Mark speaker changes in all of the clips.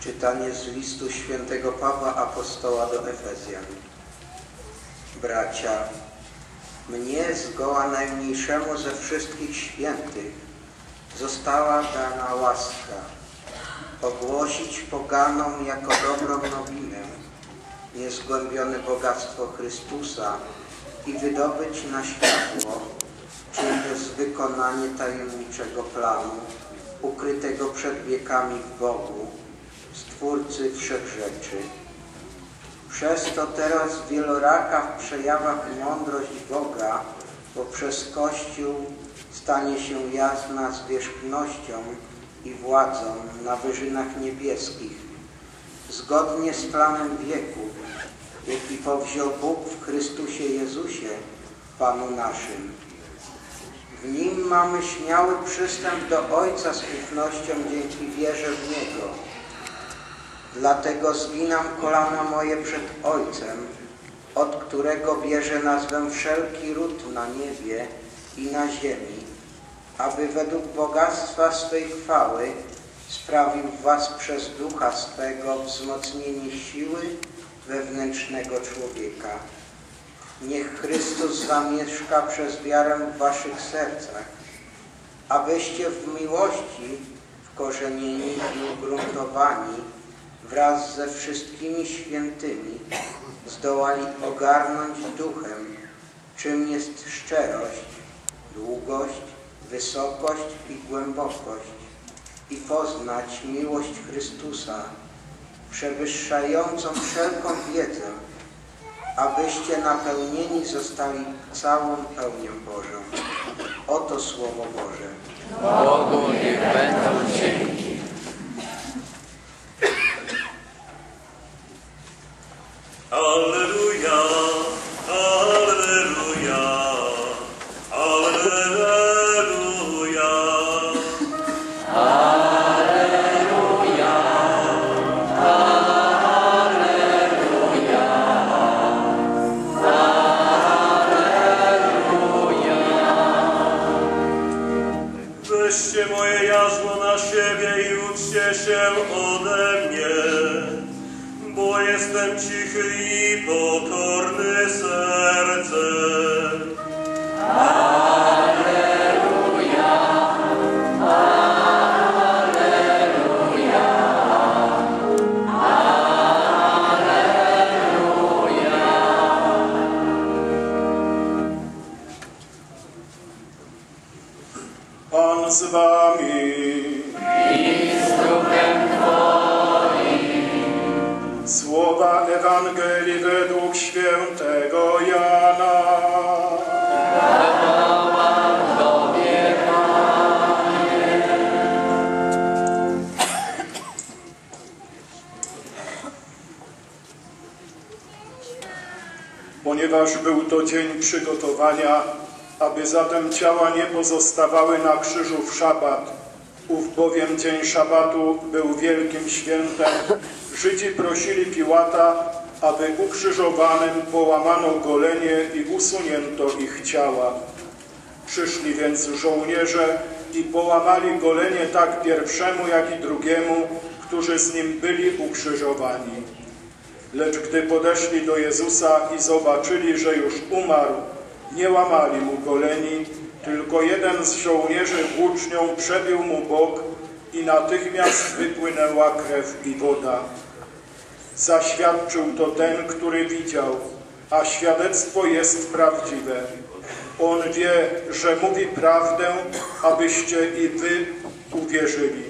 Speaker 1: Czytanie z listu świętego Pawła Apostoła do Efezjan. Bracia, mnie zgoła najmniejszemu ze wszystkich świętych została dana łaska ogłosić poganom jako dobrą nowinę niezgłębione bogactwo Chrystusa i wydobyć na światło, czym jest wykonanie tajemniczego planu ukrytego przed wiekami w Bogu, Stwórcy wszechrzeczy. Przez to teraz wieloraka w przejawach mądrość Boga poprzez Kościół stanie się jasna zwierzchnością i władzą na wyżynach niebieskich, zgodnie z planem wieku, jaki powziął Bóg w Chrystusie Jezusie, Panu naszym. W Nim mamy śmiały przystęp do Ojca z ufnością dzięki wierze w Niego. Dlatego zginam kolana moje przed Ojcem, od którego bierze nazwę wszelki ród na niebie i na ziemi, aby według bogactwa swej chwały sprawił was przez ducha swego wzmocnienie siły wewnętrznego człowieka. Niech Chrystus zamieszka przez wiarę w waszych sercach, abyście w miłości wkorzenieni i ugruntowani wraz ze wszystkimi świętymi zdołali ogarnąć duchem, czym jest szczerość, długość, wysokość i głębokość i poznać miłość Chrystusa, przewyższającą wszelką wiedzę, abyście napełnieni zostali całą pełnią Bożą. Oto Słowo Boże.
Speaker 2: Bogu niech będą dzięki.
Speaker 3: Weźcie moje jarzmo na siebie i uczcie się ode mnie, bo jestem cichy i pokorny sercem.
Speaker 4: Ponieważ był to dzień przygotowania, aby zatem ciała nie pozostawały na krzyżu w szabat, ów bowiem dzień szabatu był wielkim świętem, Żydzi prosili Piłata, aby ukrzyżowanym połamano golenie i usunięto ich ciała. Przyszli więc żołnierze i połamali golenie tak pierwszemu, jak i drugiemu, którzy z nim byli ukrzyżowani. Lecz gdy podeszli do Jezusa i zobaczyli, że już umarł, nie łamali mu goleni, tylko jeden z żołnierzy włócznią przebił mu bok i natychmiast wypłynęła krew i woda. Zaświadczył to ten, który widział a świadectwo jest prawdziwe. On wie, że mówi prawdę, abyście i wy uwierzyli.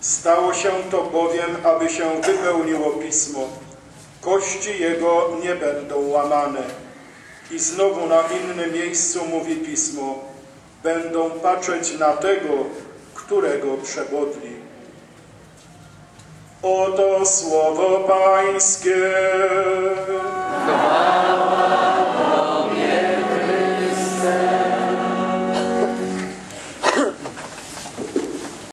Speaker 4: Stało się to bowiem, aby się wypełniło Pismo. Kości Jego nie będą łamane. I znowu na innym miejscu mówi Pismo. Będą patrzeć na tego, którego przebodli. Oto słowo Pańskie.